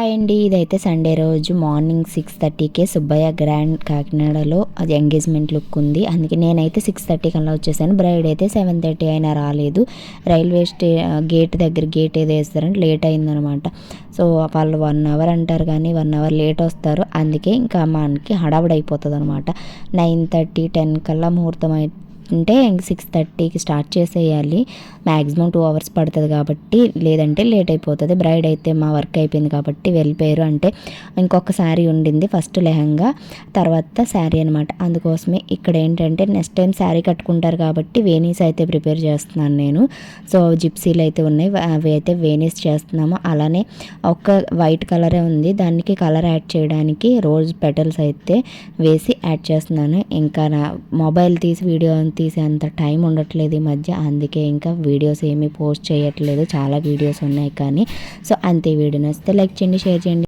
Hi అండి. ఇదైతే Sunday రోజు మార్నింగ్ సిక్స్ థర్టీకే సుబ్బయ్య గ్రాండ్ కాకినాడలో అది ఎంగేజ్మెంట్ లుక్ ఉంది. అందుకే నేనైతే సిక్స్ థర్టీ కల్లా వచ్చేసాను. బ్రైడ్ అయితే సెవెన్ థర్టీ అయినా రాలేదు. రైల్వే స్టే గేట్ దగ్గర గేట్ ఏదో వేస్తారంటే లేట్ అయిందనమాట. సో వాళ్ళు వన్ అవర్ అంటారు కానీ వన్ అవర్ లేట్ వస్తారు. అందుకే ఇంకా మనకి హడావుడి అయిపోతుంది అనమాట నైన్ థర్టీ టెన్ కల్లా ముహూర్తం అయితే అంటే ఇంక సిక్స్ థర్టీకి స్టార్ట్ చేసేయాలి. మ్యాక్సిమం టూ అవర్స్ పడుతుంది కాబట్టి లేదంటే లేట్ అయిపోతుంది. బ్రైడ్ అయితే మా వర్క్ అయిపోయింది కాబట్టి వెళ్ళిపోయారు. అంటే ఇంకొక శారీ ఉండింది ఫస్ట్ లెహంగా తర్వాత శారీ అనమాట అందుకోసమే ఇక్కడ ఏంటంటే నెక్స్ట్ టైం శారీ కట్టుకుంటారు కాబట్టి వేనీస్ అయితే ప్రిపేర్ చేస్తున్నాను నేను. సో జిప్సీలు అయితే ఉన్నాయి. అవి అయితే వేనీస్ చేస్తున్నాము. అలానే ఒక వైట్ కలరే ఉంది. దానికి కలర్ యాడ్ చేయడానికి రోజ్ పెటల్స్ అయితే వేసి యాడ్ చేస్తున్నాను. ఇంకా నా మొబైల్ తీసి వీడియో తీసే అంత టైం ఉండట్లేదు ఈ మధ్య. అందుకే ఇంకా వీడియోస్ ఏమీ పోస్ట్ చేయట్లేదు. చాలా వీడియోస్ ఉన్నాయి కానీ. సో అంతే. వీడియో నచ్చితే లైక్ చేయండి షేర్ చేయండి.